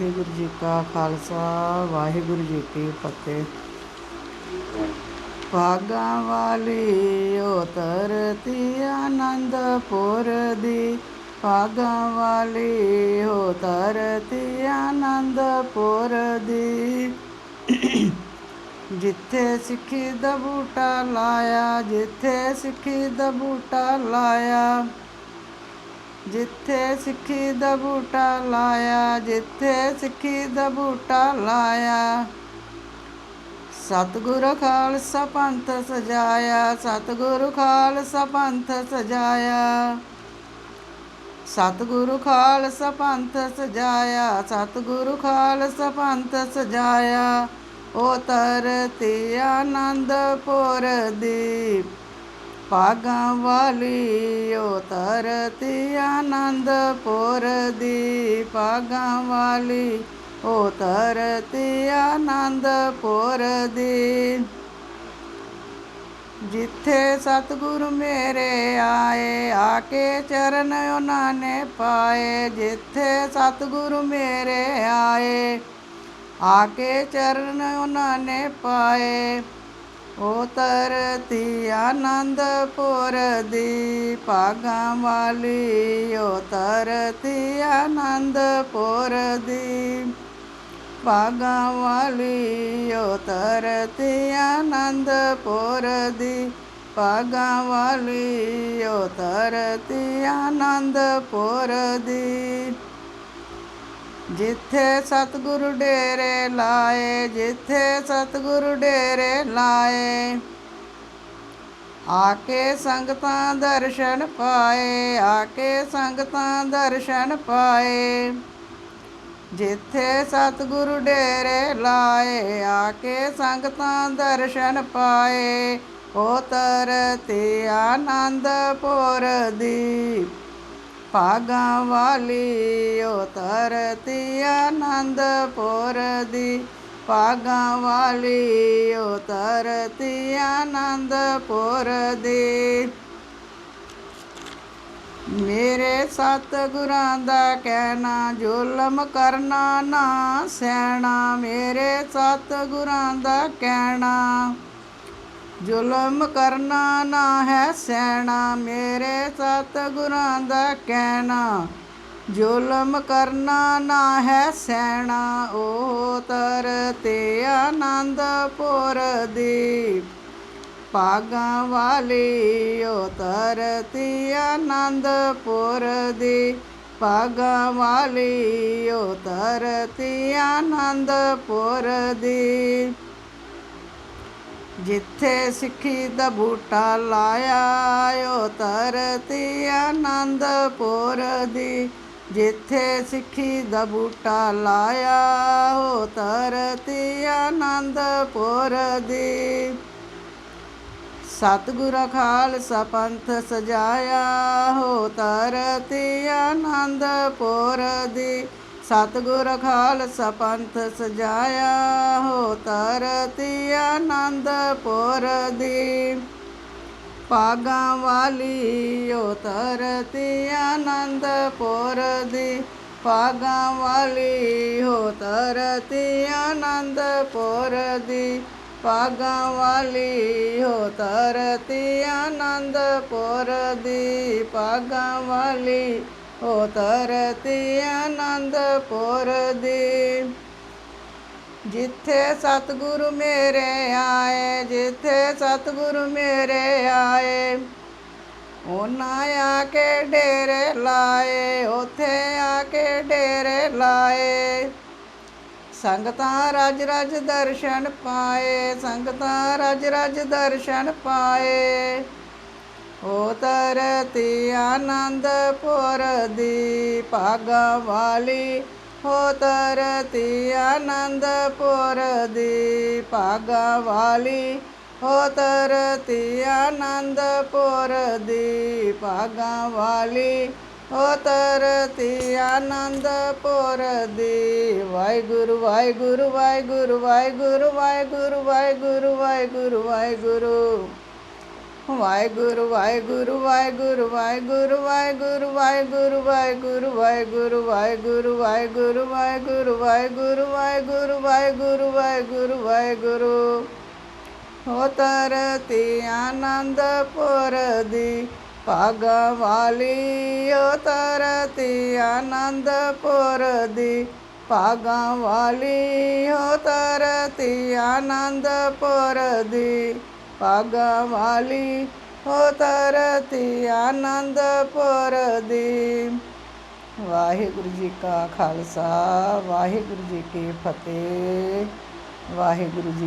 ਵਾਹਿਗੁਰੂ ਜੀ ਕਾ ਖਾਲਸਾ, ਵਾਹਿਗੁਰੂ ਜੀ ਕੀ ਫਤਿਹ। ਭਾਗਾਂ ਵਾਲੀ ਓ ਤਰਤੀ ਆਨੰਦਪੁਰ ਦੀ। ਭਾਗਾਂ ਵਾਲੀ ਓ ਤਰਤੀ ਆਨੰਦਪੁਰ ਦੀ। ਜਿੱਥੇ ਸਿੱਖੀ ਦਾ ਬੂਟਾ ਲਾਇਆ, ਜਿੱਥੇ ਸਿੱਖੀ ਦਾ ਬੂਟਾ ਲਾਇਆ। ਜਿੱਥੇ ਸਿੱਖੀ ਦਾ ਬੂਟਾ ਲਾਇਆ, ਜਿੱਥੇ ਸਿੱਖੀ ਦਾ ਬੂਟਾ ਲਾਇਆ। ਸਤਿਗੁਰ ਖਾਲਸਾ ਪੰਥ ਸਜਾਇਆ, ਸਤਿਗੁਰ ਖਾਲਸਾ ਪੰਥ ਸਜਾਇਆ। ਸਤਿਗੁਰੂ ਖਾਲਸਾ ਪੰਥ ਸਜਾਇਆ, ਸਤਿਗੁਰੂ ਖਾਲਸਾ ਪੰਥ ਸਜਾਇਆ। ਉਹ ਤਰਤੀ ਆਨੰਦਪੁਰ ਦੀ ਭਾਗਾਂ ਵਾਲੀ ਓ ਤਰਤੀ ਆਨੰਦਪੁਰ ਦੀ ਭਾਗਾਂ ਵਾਲੀ ਓ ਤਰਤੀ ਆਨੰਦਪੁਰ ਦੀ ਜਿੱਥੇ ਸਤਿਗੁਰੂ ਮੇਰੇ ਆਏ ਆ ਕੇ ਚਰਨ ਉਹਨਾਂ ਨੇ ਪਾਏ। ਜਿੱਥੇ ਸਤਿਗੁਰੂ ਮੇਰੇ ਆਏ ਆ ਕੇ ਚਰਨ ਉਹਨਾਂ ਨੇ ਪਾਏ। ਉਹ ਤਰਤੀ ਆਨੰਦਪੁਰ ਦੀ ਪਾਗਾਂ ਵਾਲੀ ਓ ਤਰਤੀ ਆਨੰਦਪੁਰ ਦੀ ਪਾਗਾਂ ਵਾਲੀ ਓ ਤਰਤੀ ਆਨੰਦਪੁਰ ਦੀ ਪਾਗਾਂ ਵਾਲੀ ਓ ਤਰਤੀ ਆਨੰਦਪੁਰ ਦੀ ਜਿੱਥੇ ਸਤਿਗੁਰੂ ਡੇਰੇ ਲਾਏ, ਜਿੱਥੇ ਸਤਿਗੁਰੂ ਡੇਰੇ ਲਾਏ ਆ ਕੇ ਸੰਗਤਾਂ ਦਰਸ਼ਨ ਪਾਏ ਆ ਕੇ ਸੰਗਤਾਂ ਦਰਸ਼ਨ ਪਾਏ। ਜਿੱਥੇ ਸਤਿਗੁਰੂ ਡੇਰੇ ਲਾਏ ਆ ਕੇ ਸੰਗਤਾਂ ਦਰਸ਼ਨ ਪਾਏ। ਉਹ ਤਰਤੀ ਆਨੰਦਪੁਰ ਦੀ ਭਾਗਾਂ ਵਾਲੀ ਓ ਤਰਤੀ ਆਨੰਦਪੁਰ ਦੀ। ਭਾਗਾਂ ਵਾਲੀ ਓ ਤਰਤੀ ਆਨੰਦਪੁਰ ਦੀ। ਮੇਰੇ ਸਤਿਗੁਰਾਂ ਦਾ ਕਹਿਣਾ, ਜ਼ੁਲਮ ਕਰਨਾ ਨਾ ਸਹਿਣਾ। ਮੇਰੇ ਸਤਿਗੁਰਾਂ ਦਾ ਕਹਿਣਾ ਜ਼ੁਲਮ ਕਰਨਾ ਨਾ ਹੈ ਸੈਣਾ ਮੇਰੇ ਸਤ ਗੁਰਾਂ ਦਾ ਕਹਿਣਾ। ਜ਼ੁਲਮ ਕਰਨਾ ਨਾ ਹੈ ਸੈਣਾ ਉਹ ਤਰ ਤੇ ਆਨੰਦਪੁਰ ਦੀ ਪਾਗਾਂ ਵਾਲੀ ਉਹ ਤਰ ਤੇ ਆਨੰਦਪੁਰ ਦੀ ਪਾਗਾਂ ਵਾਲੀ ਉਹ ਤਰ ਤੇ ਆਨੰਦਪੁਰ ਦੀ ਜਿੱਥੇ ਸਿੱਖੀ ਦਾ ਬੂਟਾ ਲਾਇਆ ਓ ਤਰਤੀ ਆਨੰਦਪੁਰ ਦੀ। ਜਿੱਥੇ ਸਿੱਖੀ ਦਾ ਬੂਟਾ ਲਾਇਆ ਓ ਤਰਤੀ ਆਨੰਦਪੁਰ ਦੀ। ਸਤਿਗੁਰ ਖਾਲਸਾ ਪੰਥ ਸਜਾਇਆ ਹੋ ਤਰਤੀ ਆਨੰਦਪੁਰ ਦੀ। ਸਤਿਗੁਰ ਖਾਲਸਾ ਪੰਥ ਸਜਾਇਆ ਹੋ ਤਰਤੀ ਆਨੰਦਪੁਰ ਦੀ। ਪਾਗਾਂ ਵਾਲੀ ਹੋ ਤਰਤੀ ਆਨੰਦਪੁਰ ਦੀ। ਪਾਗਾਂ ਵਾਲੀ ਹੋ ਤਰਤੀ ਆਨੰਦਪੁਰ ਦੀ। ਪਾਗਾਂ ਵਾਲੀ ਹੋ ਤਰਤੀ ਆਨੰਦਪੁਰ ਦੀ। ਪਾਗਾਂ ਵਾਲੀ ਹੋ ਤਰਤੀ ਆਨੰਦਪੁਰ ਦੀ। ਜਿੱਥੇ ਸਤਿਗੁਰੂ ਮੇਰੇ ਆਏ, ਜਿੱਥੇ ਸਤਿਗੁਰੂ ਮੇਰੇ ਆਏ, ਉਹਨਾਂ ਆ ਕੇ ਡੇਰੇ ਲਾਏ, ਉਥੇ ਆ ਕੇ ਡੇਰੇ ਲਾਏ। ਸੰਗਤਾਂ ਰਜ ਰਜ ਦਰਸ਼ਨ ਪਾਏ, ਸੰਗਤਾਂ ਰਜ ਰਜ ਦਰਸ਼ਨ ਪਾਏ। ਓ ਤਰਤੀ ਆਨੰਦਪੁਰ ਦੀ ਭਾਗਾਂ ਵਾਲੀ। ਹੋ ਤਰਤੀ ਆਨੰਦਪੁਰ ਦੀ ਭਾਗਾਂ ਵਾਲੀ। ਹੋ ਤਰਤੀ ਆਨੰਦਪੁਰ ਦੀ ਭਾਗਾਂ ਵਾਲੀ। ਹੋ ਤਰਤੀ ਆਨੰਦਪੁਰ ਦੀ ਵਾਹਿਗੁਰੂ ਵਾਹਿਗੁਰੂ ਵਾਹਿਗੁਰੂ ਵਾਹਿਗੁਰੂ ਵਾਹਿਗੁਰੂ ਵਾਹਿਗੁਰੂ ਵਾਹਿਗੁਰੂ ਵਾਹਿਗੁਰੂ। ਵਾਹਿਗੁਰੂ ਵਾਹਿਗੁਰੂ ਵਾਹਿਗੁਰੂ ਵਾਹਿਗੁਰੂ ਵਾਹਿਗੁਰੂ ਵਾਹਿਗੁਰੂ ਵਾਹਿਗੁਰੂ ਵਾਹਿਗੁਰੂ ਵਾਹਿਗੁਰੂ ਵਾਹਿਗੁਰੂ ਵਾਹਿਗੁਰੂ ਵਾਹਿਗੁਰੂ ਵਾਹਿਗੁਰੂ ਵਾਹਿਗੁਰੂ ਵਾਹਿਗੁਰੂ ਵਾਹਿਗੁਰੂ ਹੋ ਤਰਤੀ ਆਨੰਦਪੁਰ ਦੀ ਭਾਗਾਂ ਵਾਲੀ ਹੋ ਤਰਤੀ ਆਨੰਦਪੁਰ ਦੀ ਭਾਗਾਂ ਵਾਲੀ ਹੋ ਤਰਤੀ ਆਨੰਦਪੁਰ ਦੀ ਭਾਗਾਂ ਵਾਲੀ ਹੋ ਤਰਤੀ ਆਨੰਦਪੁਰ ਦੀ ਵਾਹਿਗੁਰੂ ਜੀ ਕਾ ਖਾਲਸਾ, ਵਾਹਿਗੁਰੂ ਜੀ ਕੀ ਫਤਿਹ, ਵਾਹਿਗੁਰੂ ਜੀ